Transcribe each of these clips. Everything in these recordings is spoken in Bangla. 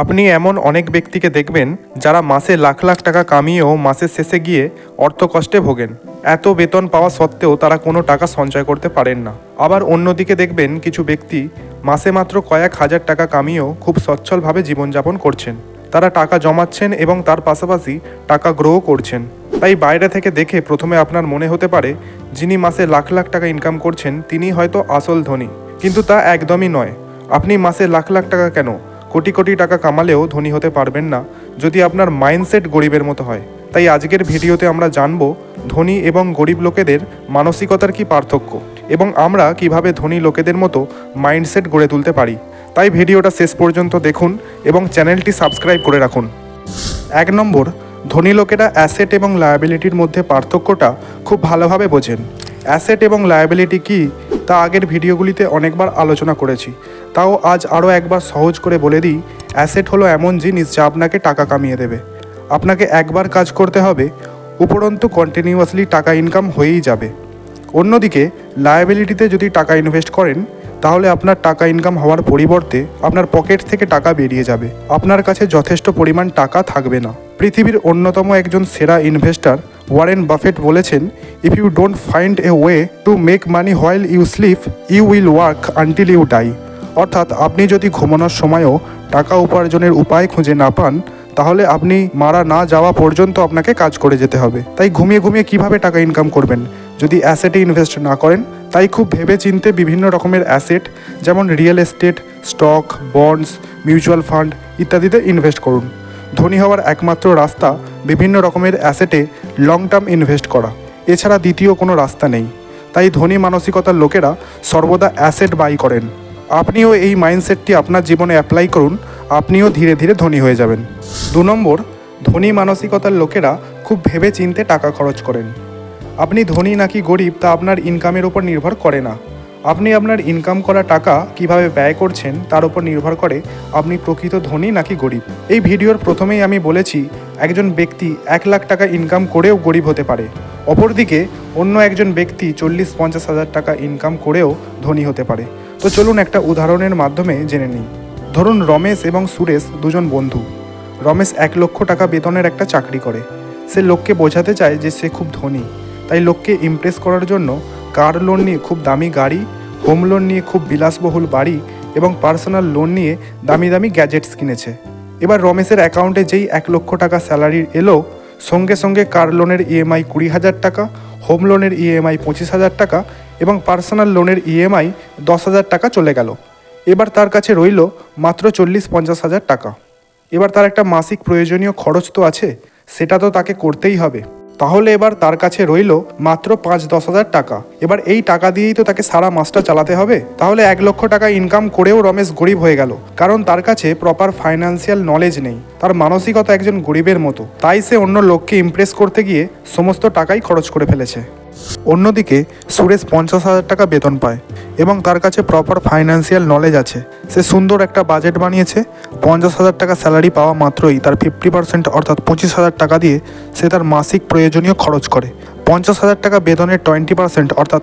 আপনি এমন অনেক ব্যক্তিকে দেখবেন যারা মাসে লাখ লাখ টাকা কামিয়েও মাসের শেষে গিয়ে অর্থকষ্টে ভোগেন। এত বেতন পাওয়া সত্ত্বেও তারা কোনো টাকা সঞ্চয় করতে পারেন না। আবার অন্যদিকে দেখবেন কিছু ব্যক্তি মাসে মাত্র কয়েক হাজার টাকা কামিয়েও খুব সচ্ছলভাবে জীবনযাপন করছেন। তারা টাকা জমাচ্ছেন এবং তার পাশাপাশি টাকা গ্রো করছেন। তাই বাইরে থেকে দেখে প্রথমে আপনার মনে হতে পারে, যিনি মাসে লাখ লাখ টাকা ইনকাম করছেন তিনি হয়তো আসল ধনী। কিন্তু তা একদমই নয়। আপনি মাসে লাখ লাখ টাকা কেন? কোটি কোটি টাকা কামালেও ধনী হতে পারবেন না, যদি আপনার মাইন্ডসেট গরিবের মতো হয়। তাই আজকের ভিডিওতে আমরা জানব, ধনী এবং গরিব লোকেদের মানসিকতার কি পার্থক্য এবং আমরা কীভাবে ধনী লোকেদের মতো মাইন্ডসেট গড়ে তুলতে পারি। তাই ভিডিওটা শেষ পর্যন্ত দেখুন এবং চ্যানেলটি সাবস্ক্রাইব করে রাখুন। এক নম্বর, ধনী লোকেরা অ্যাসেট এবং লায়াবিলিটির মধ্যে পার্থক্যটা খুব ভালোভাবে বোঝেন। অ্যাসেট এবং লায়াবিলিটি কি তা আগের ভিডিওগুলিতে অনেকবার আলোচনা করেছি। তাও আজ আরও একবার সহজ করে বলে দিই, অ্যাসেট হলো এমন জিনিস যা আপনাকে টাকা কামিয়ে দেবে। আপনাকে একবার কাজ করতে হবে, উপরন্তু কন্টিনিউয়াসলি টাকা ইনকাম হয়েই যাবে। অন্যদিকে, লায়াবিলিটিতে যদি টাকা ইনভেস্ট করেন, তাহলে আপনার টাকা ইনকাম হওয়ার পরিবর্তে আপনার পকেট থেকে টাকা বেরিয়ে যাবে। আপনার কাছে যথেষ্ট পরিমাণ টাকা থাকবে না। পৃথিবীর অন্যতম একজন সেরা ইনভেস্টর ওয়ারেন বাফেট বলেছেন if you don't find a way to make money while you sleep you will work until you die অর্থাৎ আপনি যদি ঘুমানোর সময়ও টাকা উপার্জনের উপায় খুঁজে না পান, তাহলে আপনি মারা না যাওয়া পর্যন্ত আপনাকে কাজ করে যেতে হবে। তাই ঘুমিয়ে ঘুমিয়ে কীভাবে টাকা ইনকাম করবেন? যদি অ্যাসেটে ইনভেস্ট না করেন, তাই খুব ভেবে চিনতে বিভিন্ন রকমের অ্যাসেট যেমন real estate stock bonds mutual fund ইত্যাদিতে ইনভেস্ট করুন। ধনী হওয়ার একমাত্র রাস্তা বিভিন্ন রকমের অ্যাসেটে লং টার্ম ইনভেস্ট করা। এছাড়া দ্বিতীয় কোনো রাস্তা নেই। তাই ধনী মানসিকতার লোকেরা সর্বদা অ্যাসেট বাই করেন। আপনিও এই মাইন্ডসেটটি আপনার জীবনে অ্যাপ্লাই করুন, আপনিও ধীরে ধীরে ধনী হয়ে যাবেন। দু নম্বর, ধনী মানসিকতার লোকেরা খুব ভেবে চিনতে টাকা খরচ করেন। আপনি ধনী নাকি গরিব তা আপনার ইনকামের উপর নির্ভর করে না। আপনি আপনার ইনকাম করা টাকা কীভাবে ব্যয় করছেন তার উপর নির্ভর করে আপনি প্রকৃত ধনী নাকি গরিব। এই ভিডিওর প্রথমেই আমি বলেছি, একজন ব্যক্তি এক লাখ টাকা ইনকাম করেও গরিব হতে পারে। অপরদিকে, অন্য একজন ব্যক্তি চল্লিশ পঞ্চাশ হাজার টাকা ইনকাম করেও ধনী হতে পারে। তো চলুন একটা উদাহরণের মাধ্যমে জেনে নিই। ধরুন রমেশ এবং সুরেশ দুজন বন্ধু। রমেশ এক লক্ষ টাকা বেতনের একটা চাকরি করে। সে লোককে বোঝাতে চায় যে সে খুব ধনী। তাই লোককে ইমপ্রেস করার জন্য কার লোন নিয়ে খুব দামি গাড়ি হোম লোন নিয়ে খুব বিলাসবহুল বাড়ি এবং পার্সোনাল লোন নিয়ে দামি দামি গ্যাজেটস কিনেছে। এবার রমেশের অ্যাকাউন্টে যেই এক লক্ষ টাকা স্যালারি এলো, সঙ্গে সঙ্গে কার লোনের ইএমআই কুড়ি হাজার টাকা হোম লোনের ইএমআই পঁচিশ হাজার টাকা এবং পার্সোনাল লোনের ইএমআই দশ হাজার টাকা চলে গেল। এবার তার কাছে রইল মাত্র চল্লিশ পঞ্চাশ হাজার টাকা। এবার তার একটা মাসিক প্রয়োজনীয় খরচ তো আছে, সেটা তো তাকে করতেই হবে। তাহলে এবার তার কাছে রইল মাত্র পাঁচ দশ হাজার টাকা। এবার এই টাকা দিয়েই তো তাকে সারা মাসটা চালাতে হবে। তাহলে এক লক্ষ টাকা ইনকাম করেও রমেশ গরিব হয়ে গেল। কারণ তার কাছে প্রপার ফাইন্যান্সিয়াল নলেজ নেই। তার মানসিকতা একজন গরিবের মতো। তাই সে অন্য লোককে ইমপ্রেস করতে গিয়ে সমস্ত টাকাই খরচ করে ফেলেছে। অন্যদিকে সুরেশ পঞ্চাশ হাজার টাকা বেতন পায়। এবং তার কাছে প্রপার ফাইন্যান্সিয়াল নলেজ আছে। সে সুন্দর একটা বাজেট বানিয়েছে। পঞ্চাশ হাজার টাকা স্যালারি পাওয়া মাত্রই তার ফিফটি পার্সেন্ট অর্থাৎ পঁচিশ হাজার টাকা দিয়ে সে তার মাসিক প্রয়োজনীয় খরচ করে। পঞ্চাশ হাজার টাকা বেতনের টোয়েন্টি পার্সেন্ট অর্থাৎ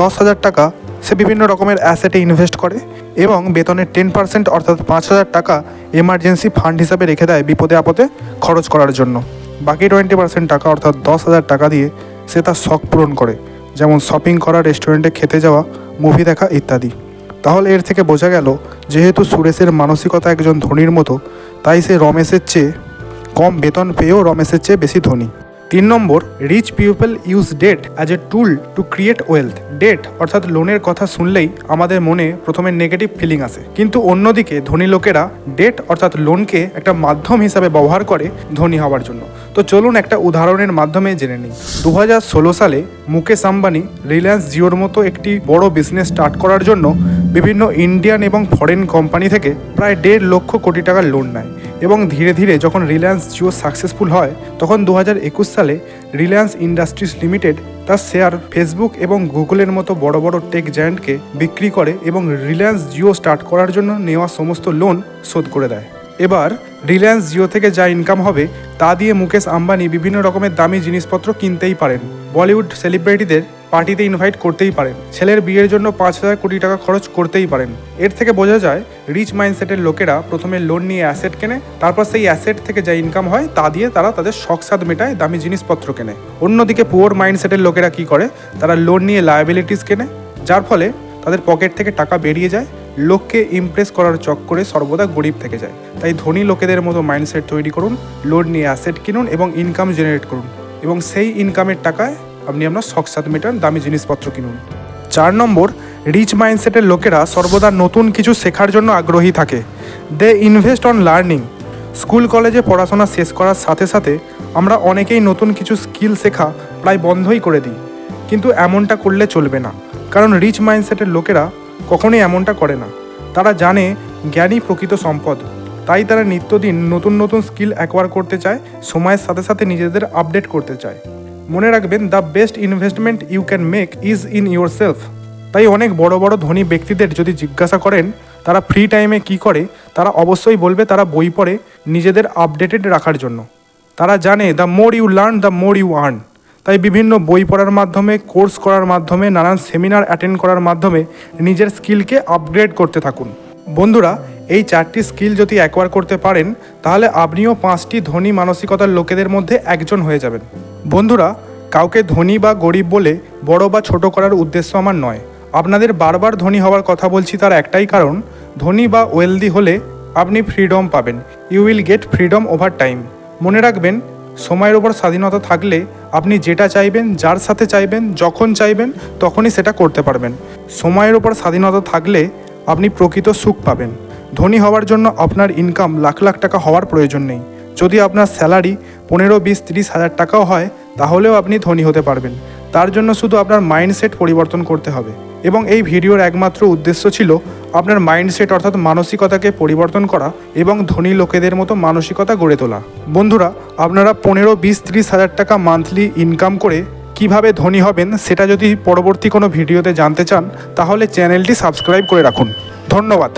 দশ হাজার টাকা সে বিভিন্ন রকমের অ্যাসেটে ইনভেস্ট করে এবং বেতনের টেন পার্সেন্ট অর্থাৎ পাঁচ হাজার টাকা এমার্জেন্সি ফান্ড হিসাবে রেখে দেয় বিপদে আপদে খরচ করার জন্য। বাকি টোয়েন্টি পার্সেন্ট টাকা অর্থাৎ দশ হাজার টাকা দিয়ে সে তার শখ পূরণ করে। যেমন শপিং করা রেস্টুরেন্টে খেতে যাওয়া মুভি দেখা ইত্যাদি। তাহলে এর থেকে বোঝা গেল, যেহেতু সুরেশের মানসিকতা একজন ধনীর মতো, তাই সে রমেশের চেয়ে কম বেতন পেয়েও রমেশের চেয়ে বেশি ধনী। তিন নম্বর rich people use debt as a tool to create wealth debt অর্থাৎ লোনের কথা শুনলেই আমাদের মনে প্রথমে নেগেটিভ ফিলিং আসে। কিন্তু অন্যদিকে ধনী লোকেরা ডেট অর্থাৎ লোনকে একটা মাধ্যম হিসাবে ব্যবহার করে ধনী হওয়ার জন্য। তো চলুন একটা উদাহরণের মাধ্যমে জেনে নিই। দু হাজার ষোলো সালে মুকেশ আম্বানি রিলায়েন্স জিওর মতো একটি বড় বিজনেস স্টার্ট করার জন্য বিভিন্ন ইন্ডিয়ান এবং ফরেন কোম্পানি থেকে প্রায় দেড় লক্ষ কোটি টাকার লোন নেয়। এবং ধীরে ধীরে যখন রিলায়েন্স জিও সাকসেসফুল হয়, তখন দু সালে রিলায়েন্স ইন্ডাস্ট্রিজ লিমিটেড তার শেয়ার ফেসবুক এবং গুগলের মতো বড় বড় টেক জায়ান্টকে বিক্রি করে এবং রিলায়েন্স জিও স্টার্ট করার জন্য নেওয়া সমস্ত লোন শোধ করে দেয়। এবার রিলায়েন্স জিও থেকে যা ইনকাম হবে, তা দিয়ে মুকেশ আম্বানি বিভিন্ন রকমের দামি জিনিসপত্র কিনতেই পারেন। বলিউড সেলিব্রিটিদের পার্টিতে ইনভাইট করতেই পারেন। ছেলের বিয়ের জন্য পাঁচ হাজার কোটি টাকা খরচ করতেই পারেন। এর থেকে বোঝা যায় রিচ মাইন্ডসেটের লোকেরা প্রথমে লোন নিয়ে অ্যাসেট কেনে, তারপর সেই অ্যাসেট থেকে যা ইনকাম হয়, তা দিয়ে তারা তাদের শখ সাদ মেটায় দামি জিনিসপত্র কেনে। অন্যদিকে পুয়ার মাইন্ডসেটের লোকেরা কি করে? তারা লোন নিয়ে লায়াবিলিটিস কেনে, যার ফলে তাদের পকেট থেকে টাকা বেরিয়ে যায় লোককে ইমপ্রেস করার চক্করে সর্বদা গরিব থেকে যায়। তাই ধনী লোকেদের মতো মাইন্ডসেট তৈরি করুন লোন নিয়ে অ্যাসেট কিনুন এবং ইনকাম জেনারেট করুন এবং সেই ইনকামের টাকায় আপনি আপনার শখ সাত মেটান, দামি জিনিসপত্র কিনুন। চার নম্বর রিচ মাইন্ডসেটের লোকেরা সর্বদা নতুন কিছু শেখার জন্য আগ্রহী থাকে। They invest on learning school, কলেজে পড়াশোনা শেষ করার সাথে সাথে আমরা অনেকেই নতুন কিছু স্কিল শেখা প্রায় বন্ধই করে দিই। কিন্তু এমনটা করলে চলবে না। কারণ রিচ মাইন্ডসেটের লোকেরা কখনোই এমনটা করে না। তারা জানে জ্ঞানই প্রকৃত সম্পদ। তাই তারা নিত্যদিন নতুন নতুন স্কিল অ্যাকোয়ার করতে চায়, সময়ের সাথে সাথে নিজেদের আপডেট করতে চায়। মনে রাখবেন the best investment you can make is in yourself তাই অনেক বড় বড় ধনী ব্যক্তিদের যদি জিজ্ঞাসা করেন, তারা ফ্রি টাইমে কি করে? তারা অবশ্যই বলবে, তারা বই পড়ে নিজেদের আপডেটেড রাখার জন্য। তারা জানে the more you learn the more you earn তাই বিভিন্ন বই পড়ার মাধ্যমে, কোর্স করার মাধ্যমে, নানান সেমিনার অ্যাটেন্ড করার মাধ্যমে নিজের স্কিলকে আপগ্রেড করতে থাকুন। বন্ধুরা, এই চারটি স্কিল যদি অ্যাকোয়ার করতে পারেন, তাহলে আপনিও পাঁচটি ধনী মানসিকতার লোকেদের মধ্যে একজন হয়ে যাবেন। বন্ধুরা, কাউকে ধনী বা গরিব বলে বড় বা ছোট করার উদ্দেশ্য আমার নয়। আপনাদের বারবার ধনী হওয়ার কথা বলছি তার একটাই কারণ, ধনী বা ওয়েলদি হলে আপনি ফ্রিডম পাবেন। You will get freedom over time মনে রাখবেন সময়ের ওপর স্বাধীনতা থাকলে আপনি যেটা চাইবেন, যার সাথে চাইবেন, যখন চাইবেন, তখনই সেটা করতে পারবেন। সময়ের ওপর স্বাধীনতা থাকলে আপনি প্রকৃত সুখ পাবেন। ধনী হওয়ার জন্য আপনার ইনকাম লাখ লাখ টাকা হওয়ার প্রয়োজন নেই। যদি আপনার স্যালারি পনেরো, বিশ, তিরিশ হাজার টাকাও হয়, তাহলেও আপনি ধনী হতে পারবেন। তার জন্য শুধু আপনার মাইন্ডসেট পরিবর্তন করতে হবে। এবং এই ভিডিওর একমাত্র উদ্দেশ্য ছিল আপনার মাইন্ডসেট অর্থাৎ মানসিকতাকে পরিবর্তন করা এবং ধনী লোকেদের মতো মানসিকতা গড়ে তোলা। বন্ধুরা, আপনারা পনেরো, বিশ, ত্রিশ হাজার টাকা মান্থলি ইনকাম করে কীভাবে ধনী হবেন সেটা যদি পরবর্তী কোনো ভিডিওতে জানতে চান, তাহলে চ্যানেলটি সাবস্ক্রাইব করে রাখুন। ধন্যবাদ।